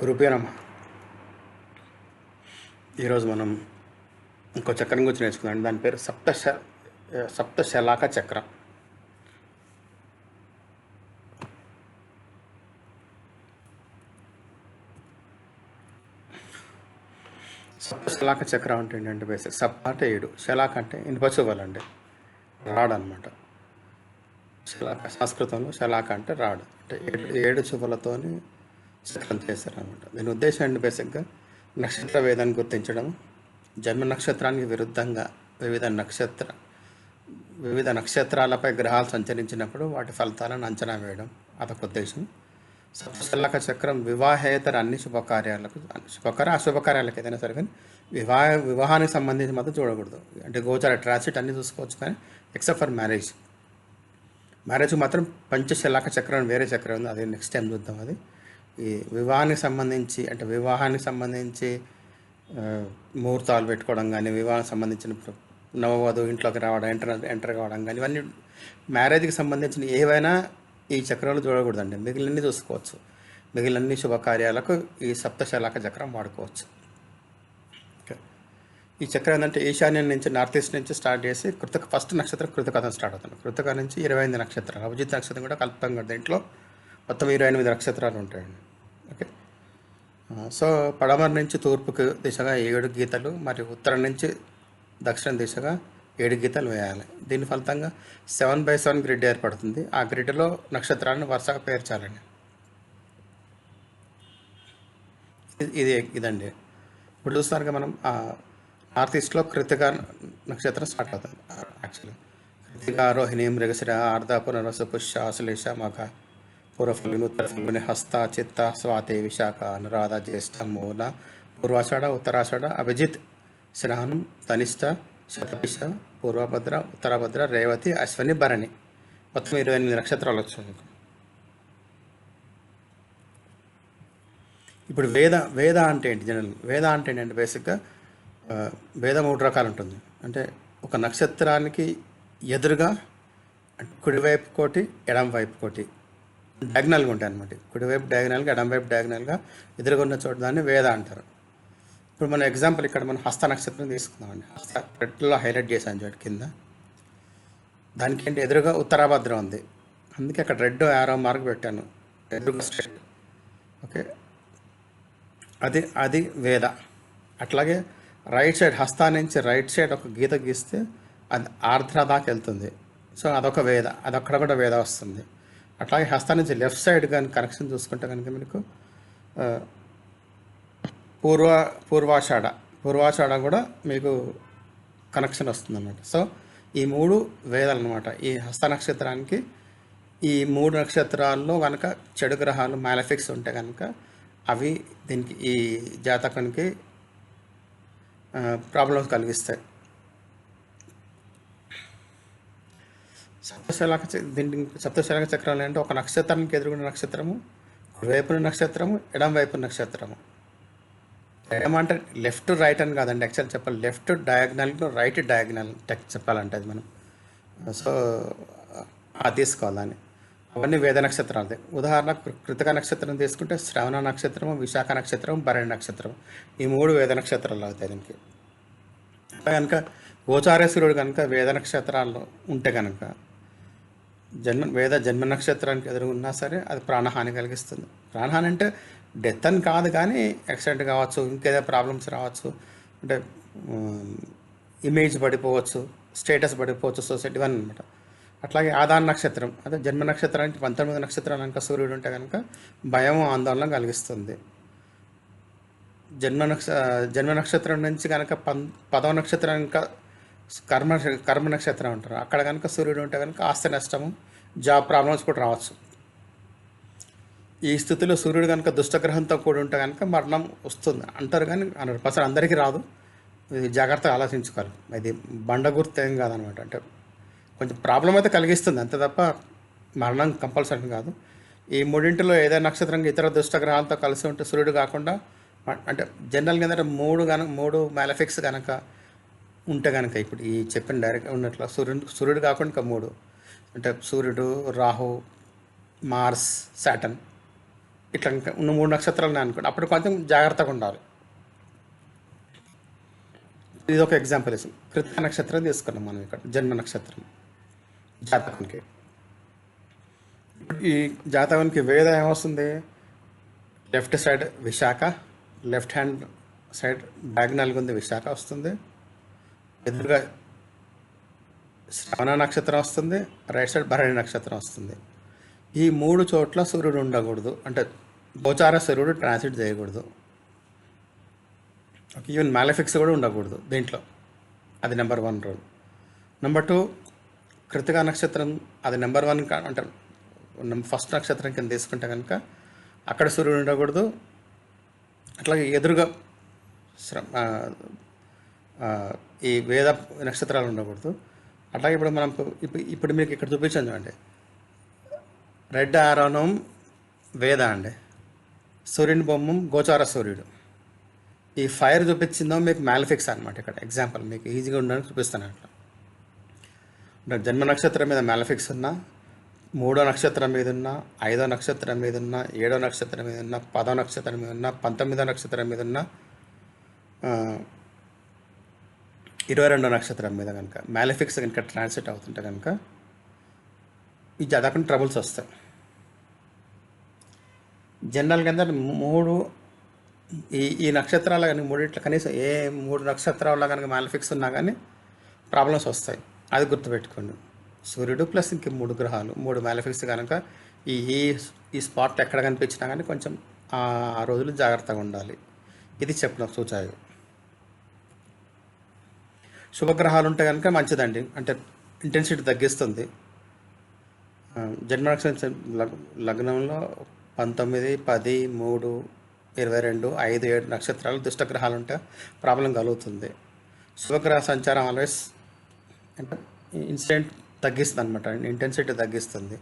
గురుపేరమ్మ ఈరోజు మనం ఇంకో చక్రం గురించి నేర్చుకుందాం. దాని పేరు సప్త శ- సప్త చక్రం. సప్తశలాక చక్రం అంటే ఏంటంటే బేసిక్ సప్ అంటే ఏడు. శలాక అంటే ఇనుప చువ్వలండి. రాడ్ అనమాట శలాక సంస్కృతంలో శలాక అంటే రాడ్. అంటే ఏడు ఏడు చువలతోని చక్రం చేశారనమాట దీని ఉద్దేశం ఏంటి? బేసిక్గా నక్షత్ర వేదాన్ని గుర్తించడం జన్మ నక్షత్రానికి విరుద్ధంగా వివిధ నక్షత్ర వివిధ నక్షత్రాలపై గ్రహాలు సంచరించినప్పుడు వాటి ఫలితాలను అంచనా వేయడం అదొక ఉద్దేశం. సప్తశల్లక చక్రం వివాహేతర అన్ని శుభకార్యాలకు శుభకార్య అశుభకార్యాలకు ఏదైనా సరే కానీ వివాహ వివాహానికి సంబంధించి మాత్రం చూడకూడదు. అంటే గోచర ట్రాన్సిట్ అన్ని చూసుకోవచ్చు కానీ ఎక్సెప్ట్ ఫర్ మ్యారేజ్. మ్యారేజ్కి మాత్రం పంచశల్లక చక్రం వేరే చక్రం ఉంది. అది నెక్స్ట్ టైం చూద్దాం అది. ఈ వివాహానికి సంబంధించి అంటే వివాహానికి సంబంధించి ముహూర్తాలు పెట్టుకోవడం కానీ వివాహానికి సంబంధించిన ప్ర- నవవధు ఇంట్లోకి రావడం ఎంటర్ ఎంటర్ కావడం కానీ ఇవన్నీ మ్యారేజ్కి సంబంధించిన ఏవైనా ఈ చక్రాలు చూడకూడదండి. మిగిలినన్ని చూసుకోవచ్చు. మిగిలినన్ని శుభకార్యాలకు ఈ సప్తశలాక చక్రం వాడుకోవచ్చు. ఈ చక్రం ఏంటంటే ఈశాన్యం నుంచి నార్త్ ఈస్ట్ నుంచి స్టార్ట్ చేసి కృతక ఫస్ట్ నక్షత్రం కృతకథం స్టార్ట్ అవుతుంది. కృతక నుంచి ఇరవై ఐదు నక్షత్రాలు అభిజిత్ నక్షత్రం కూడా కల్పంగా దీంట్లో మొత్తం ఇరవై ఎనిమిది నక్షత్రాలు ఉంటాయండి. ఓకే? సో పడమర నుంచి తూర్పుకు దిశగా ఏడు గీతలు మరియు ఉత్తరం నుంచి దక్షిణ దిశగా ఏడు గీతలు వేయాలి. దీని ఫలితంగా సెవెన్ బై సెవెన్ గ్రిడ్ ఏర్పడుతుంది. ఆ గ్రిడ్లో నక్షత్రాలను వరుసగా పేర్చాలండి. ఇది- ఇదండి. ఇప్పుడు చూస్తున్నారు మనం నార్త్ ఈస్ట్లో కృతిక నక్షత్రం స్టార్ట్ అవుతుంది. యాక్చువల్లీ కృతిక రోహిణి మృగశిర ఆర్ధ పునరస పుష్య అశ్లేష మఘ పూర్వఫల్గుని ఉత్తరఫల్గుని హస్త చిత్త స్వాతి విశాఖ అనురాధ జ్యేష్ఠ మూల పూర్వాషాఢ ఉత్తరాషాఢ అభిజిత్ శ్రవణం తనిష్ట శతపిష పూర్వభద్ర ఉత్తరభద్ర రేవతి అశ్వని భరణి. మొత్తం ఇరవై ఎనిమిది నక్షత్రాలు వచ్చాయి ఇప్పుడు వేద వేద అంటే ఏంటి జనరల్? వేద అంటే ఏంటంటే బేసిక్గా వేద మూడు రకాలు ఉంటుంది. అంటే ఒక నక్షత్రానికి ఎదురుగా కుడివైపు కోటి ఎడం వైపు కోటి. డయాగ్నల్గా ఉంటాయి అనమాట కుడివైపు డయాగ్నల్గా ఎడమవైపు డయాగ్నల్గా ఎదురుగా ఉన్న చోట దాన్ని వేద అంటారు. ఇప్పుడు మన ఎగ్జాంపుల్ ఇక్కడ మనం హస్త నక్షత్రం తీసుకుందామండి. హస్త రెడ్లో హైలైట్ చేశాను చోటు కింద. దానికి ఏంటి? ఎదురుగా ఉత్తరాభద్ర ఉంది. అందుకే అక్కడ రెడ్ యారో మార్క్ పెట్టాను. ఎదురుగా స్ట్రెట్ ఓకే? అది అది వేద. అట్లాగే రైట్ సైడ్ హస్తా నుంచి రైట్ సైడ్ ఒక గీత గీస్తే అది ఆర్ద్ర దాకా వెళ్తుంది. సో అదొక వేద. అదొక్కడ కూడా వేద వస్తుంది. అట్లాగే హస్తా నుంచి లెఫ్ట్ సైడ్ కానీ కనెక్షన్ చూసుకుంటే కనుక మీకు పూర్వ పూర్వాషాఢ పూర్వాషాఢ కూడా మీకు కనెక్షన్ వస్తుంది అన్నమాట సో ఈ మూడు వేదాలు అనమాట ఈ హస్త నక్షత్రానికి ఈ మూడు నక్షత్రాల్లో కనుక చెడు గ్రహాలు మ్యాలఫిక్స్ ఉంటే కనుక అవి దీనికి ఈ జాతకానికి ప్రాబ్లమ్స్ కలిగిస్తాయి. సప్తశలాక దీనికి సప్తశలాక చక్రాలు అంటే ఒక నక్షత్రానికి ఎదురుకున్న నక్షత్రము కుడివైపున నక్షత్రము ఎడం వైపు నక్షత్రము. ఏమంటే అంటే లెఫ్ట్ రైట్ అని కాదండి యాక్చువల్ చెప్పాలి. లెఫ్ట్ డయాగ్నల్ రైట్ డయాగ్నల్ టెక్ చెప్పాలంటే అది మనం. సో అది తీసుకోవాలని అవన్నీ వేద నక్షత్రాలు ఉదాహరణకు కృతక కృతిక నక్షత్రం తీసుకుంటే శ్రవణ నక్షత్రము విశాఖ నక్షత్రం భరణి నక్షత్రం ఈ మూడు వేద నక్షత్రాలు అవుతాయి దీనికి. కనుక గోచారేశ్వరుడు కనుక వేద నక్షత్రాల్లో ఉంటే కనుక జన్మ వేద జన్మ నక్షత్రానికి ఎదురుగున్నా సరే అది ప్రాణహాని కలిగిస్తుంది. ప్రాణహాని అంటే డెత్ అని కాదు కానీ యాక్సిడెంట్ కావచ్చు ఇంకేదో ప్రాబ్లమ్స్ రావచ్చు అంటే ఇమేజ్ పడిపోవచ్చు స్టేటస్ పడిపోవచ్చు సొసైటీ ఇవన్నీ అనమాట అట్లాగే ఆధార నక్షత్రం అదే జన్మ నక్షత్రానికి పంతొమ్మిది నక్షత్రాలు కనుక సూర్యుడు ఉంటే కనుక భయం ఆందోళన కలిగిస్తుంది. జన్మ నక్ష జన్మ నక్షత్రం నుంచి కనుక పం పదవ నక్షత్రం ఇంకా కర్మ కర్మ నక్షత్రం అంటారు. అక్కడ కనుక సూర్యుడు ఉంటే కనుక ఆస్తి నష్టము జాబ్ ప్రాబ్లమ్స్ కూడా రావచ్చు. ఈ స్థితిలో సూర్యుడు కనుక దుష్టగ్రహంతో కూడి ఉంటే కనుక మరణం వస్తుంది. అంటారు కానీ హండ్రెడ్ పర్సెంట్ అందరికీ రాదు. జాగ్రత్తగా ఆలోచించుకోవాలి. ఇది బండ గుర్తు ఏం కాదనమాట. అంటే కొంచెం ప్రాబ్లం అయితే కలిగిస్తుంది. అంతే తప్ప మరణం కంపల్సరీ కాదు. ఈ మూడింటిలో ఏదైనా నక్షత్రం ఇతర దుష్టగ్రహాలతో కలిసి ఉంటే సూర్యుడు కాకుండా అంటే జనరల్గా ఏంటంటే మూడు కనుక మూడు మ్యాలఫిక్స్ కనుక ఉంటే కనుక ఇప్పుడు ఈ చెప్పిన డైరెక్ట్ ఉన్నట్లు సూర్యుడు సూర్యుడు కాకుండా ఇంకా మూడు. అంటే సూర్యుడు రాహు మార్స్ సాటన్ ఇట్లా ఇంకా ఉన్న మూడు నక్షత్రాలు ఉన్నాయి అనుకోండి. అప్పుడు కొంచెం జాగ్రత్తగా ఉండాలి. ఇది ఒక ఎగ్జాంపుల్ ఇస్తాం. కృత నక్షత్రం తీసుకున్నాం మనం ఇక్కడ. జన్మ నక్షత్రం. జాతకానికి. ఈ జాతకానికి వేద ఏమొస్తుంది? Left side Vishakha left hand side డయాగ్నల్గా ఉంది విశాఖ వస్తుంది. ఎదురుగా శ్రవణ నక్షత్రం వస్తుంది రైట్ సైడ్ భరణి నక్షత్రం వస్తుంది. ఈ మూడు చోట్ల సూర్యుడు ఉండకూడదు. అంటే గోచార సూర్యుడు ట్రాన్సిట్ చేయకూడదు. ఈవెన్ మ్యాలఫిక్స్ కూడా ఉండకూడదు దీంట్లో. అది number one rule number two Krittika నక్షత్రం అది నెంబర్ వన్ అంటే ఫస్ట్ నక్షత్రం కింద తీసుకుంటే కనుక అక్కడ సూర్యుడు ఉండకూడదు. అట్లాగే ఎదురుగా ఈ వేద నక్షత్రాలు ఉండకూడదు. అట్లాగే ఇప్పుడు మనం ఇప్పుడు ఇప్పుడు మీకు ఇక్కడ చూపించాను చూడండి. రెడ్ ఆరోనం వేద అండి. సూర్యుని బొమ్మం గోచార సూర్యుడు. ఈ ఫైర్ చూపించిందో మీకు మ్యాలిఫిక్స్ అనమాట ఇక్కడ. ఎగ్జాంపుల్ మీకు ఈజీగా ఉండడానికి చూపిస్తాను అట్లా. అంటే జన్మ నక్షత్రం మీద మ్యాలిఫిక్స్ ఉన్నా మూడో నక్షత్రం మీద ఉన్న ఐదో నక్షత్రం మీద ఉన్న ఏడో నక్షత్రం మీద ఉన్న పదో నక్షత్రం మీద ఉన్న పంతొమ్మిదో నక్షత్రం మీద ఉన్న ఇరవై రెండో నక్షత్రం మీద కనుక. మ్యాలిఫిక్స్ కనుక ట్రాన్సిట్ అవుతుంటే కనుక ఈ జాతకం ట్రబుల్స్ వస్తాయి. జనరల్గా ఏంటంటే మూడు ఈ ఈ నక్షత్రాల కానీ మూడిట్లో కనీసం ఏ మూడు నక్షత్రాల్లో కనుక మ్యాలిఫిక్స్ ఉన్నా కానీ ప్రాబ్లమ్స్ వస్తాయి. అది గుర్తుపెట్టుకోండి. సూర్యుడు ప్లస్ ఇంక మూడు గ్రహాలు మూడు మ్యాలిఫిక్స్ కనుక ఈ ఈ స్పాట్ ఎక్కడ కనిపించినా కానీ కొంచెం ఆ ఆ రోజులు జాగ్రత్తగా ఉండాలి. ఇది చెప్పిన సూచాయి శుభగ్రహాలు ఉంటే కనుక మంచిదండి. అంటే ఇంటెన్సిటీ తగ్గిస్తుంది. జన్మ లగ్నంలో పంతొమ్మిది పది మూడు ఇరవై రెండు ఐదు ఏడు నక్షత్రాలు దుష్టగ్రహాలు ఉంటే ప్రాబ్లం కలుగుతుంది. శుభగ్రహ సంచారం ఆల్వేస్ అంటే ఇన్సిడెంట్ తగ్గిస్తుంది అనమాట ఇంటెన్సిటీ తగ్గిస్తుంది.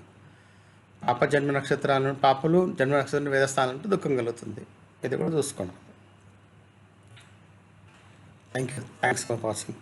పాప జన్మ నక్షత్రాలను పాపలు జన్మ నక్షత్రం వేదస్థానంలో దుఃఖం కలుగుతుంది. ఇది కూడా చూసుకోండి. Thank you thanks for watching